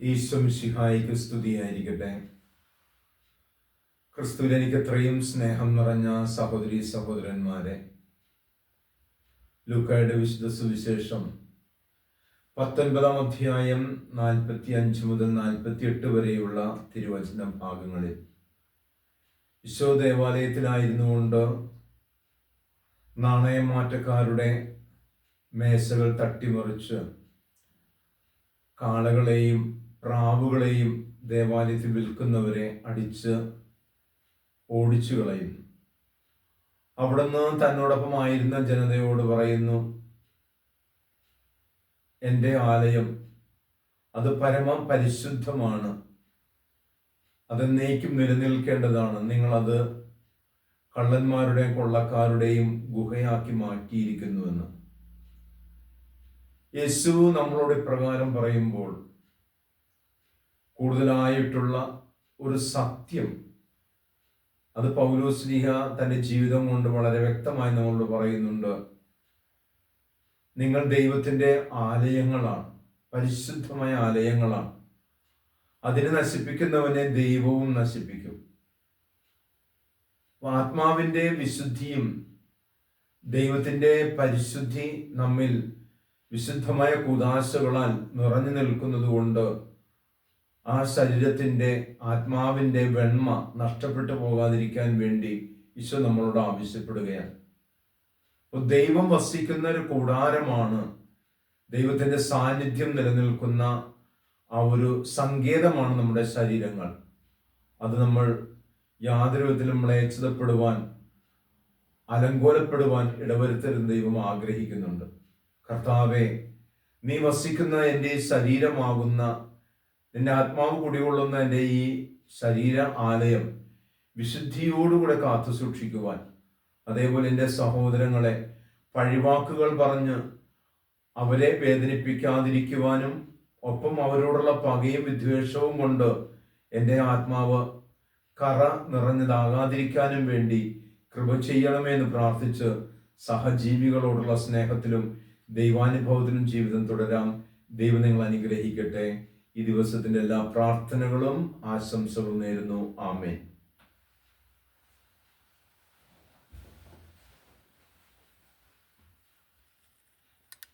ഈശ്വമിഷിഹായിക്ക് സ്തുതിയായിരിക്കട്ടെ. ക്രിസ്തുവിൽ എനിക്ക് അത്രയും സ്നേഹം നിറഞ്ഞ സഹോദരി സഹോദരന്മാരെ ലൂക്കായുടെ വിശുദ്ധ സുവിശേഷം പത്തൊൻപതാം അധ്യായം നാൽപ്പത്തി അഞ്ച് മുതൽ നാൽപ്പത്തി എട്ട് വരെയുള്ള തിരുവചന ഭാഗങ്ങളിൽ. ഈശോ ദേവാലയത്തിലായിരുന്നു കൊണ്ട് നാണയമാറ്റക്കാരുടെ മേശകൾ തട്ടിമറിച്ച് കാളകളെയും പ്രാവുകളെയും ദേവാലയത്തിൽ വിൽക്കുന്നവരെ അടിച്ച് ഓടിച്ചു കളയുന്നു അവിടുന്ന് തന്നോടൊപ്പമായിരുന്ന ജനതയോട് പറയുന്നു എന്റെ ആലയം അത് പരമം പരിശുദ്ധമാണ്. അതെന്നേക്കും നിലനിൽക്കേണ്ടതാണ്. നിങ്ങളത് കള്ളന്മാരുടെയും കൊള്ളക്കാരുടെയും ഗുഹയാക്കി മാറ്റിയിരിക്കുന്നുവെന്ന്. യേശു നമ്മളോട് ഇപ്രകാരം പറയുമ്പോൾ കൂടുതലായിട്ടുള്ള ഒരു സത്യം. അത് പൗലോസ്ലിഹ തന്റെ ജീവിതം കൊണ്ട് വളരെ വ്യക്തമായി നമ്മളോട് പറയുന്നുണ്ട്. നിങ്ങൾ ദൈവത്തിന്റെ ആലയങ്ങളാണ് പരിശുദ്ധമായ ആലയങ്ങളാണ്. അതിനെ നശിപ്പിക്കുന്നവനെ ദൈവവും നശിപ്പിക്കും. ആത്മാവിന്റെ വിശുദ്ധിയും ദൈവത്തിന്റെ പരിശുദ്ധി നമ്മിൽ വിശുദ്ധമായ കുദാശകളാൽ നിറഞ്ഞു നിൽക്കുന്നത് കൊണ്ട് ആ ശരീരത്തിന്റെ ആത്മാവിന്റെ വെണ്മ നഷ്ടപ്പെട്ടു പോകാതിരിക്കാൻ വേണ്ടി ഈശോ നമ്മളോട് ആവശ്യപ്പെടുകയാണ്. അപ്പോൾ ദൈവം വസിക്കുന്ന ഒരു കൂടാരമാണ് ദൈവത്തിന്റെ സാന്നിധ്യം നിലനിൽക്കുന്ന ആ ഒരു സങ്കേതമാണ് നമ്മുടെ ശരീരങ്ങൾ. അത് നമ്മൾ യാതൊരു വിധത്തിലും മ്ലേച്ഛതപ്പെടുവാൻ അലങ്കോലപ്പെടുവാൻ ഇടവരുത്തരുന്ന ദൈവം ആഗ്രഹിക്കുന്നുണ്ട്. കർത്താവെ നീ വസിക്കുന്ന എന്റെ ശരീരമാകുന്ന നിന്റെ ആത്മാവ് കുടികൊള്ളുന്ന എന്റെ ഈ ശരീര ആലയം വിശുദ്ധിയോടുകൂടെ കാത്തു സൂക്ഷിക്കുവാൻ. അതേപോലെ എന്റെ സഹോദരങ്ങളെ പഴിവാക്കുകൾ പറഞ്ഞ് അവരെ വേദനിപ്പിക്കാതിരിക്കുവാനും ഒപ്പം അവരോടുള്ള പകയും വിദ്വേഷവും കൊണ്ട് എന്റെ ആത്മാവ് കറ നിറഞ്ഞതാകാതിരിക്കാനും വേണ്ടി കൃപ ചെയ്യണമെന്ന് പ്രാർത്ഥിച്ച് സഹജീവികളോടുള്ള സ്നേഹത്തിലും ദൈവാനുഭവത്തിലും ജീവിതം തുടരാം. ദൈവം നിങ്ങൾ അനുഗ്രഹിക്കട്ടെ. ഈ ദിവസത്തിന്റെ എല്ലാ പ്രാർത്ഥനകളും ആശംസകളും നേരുന്നു. ആമേൻ.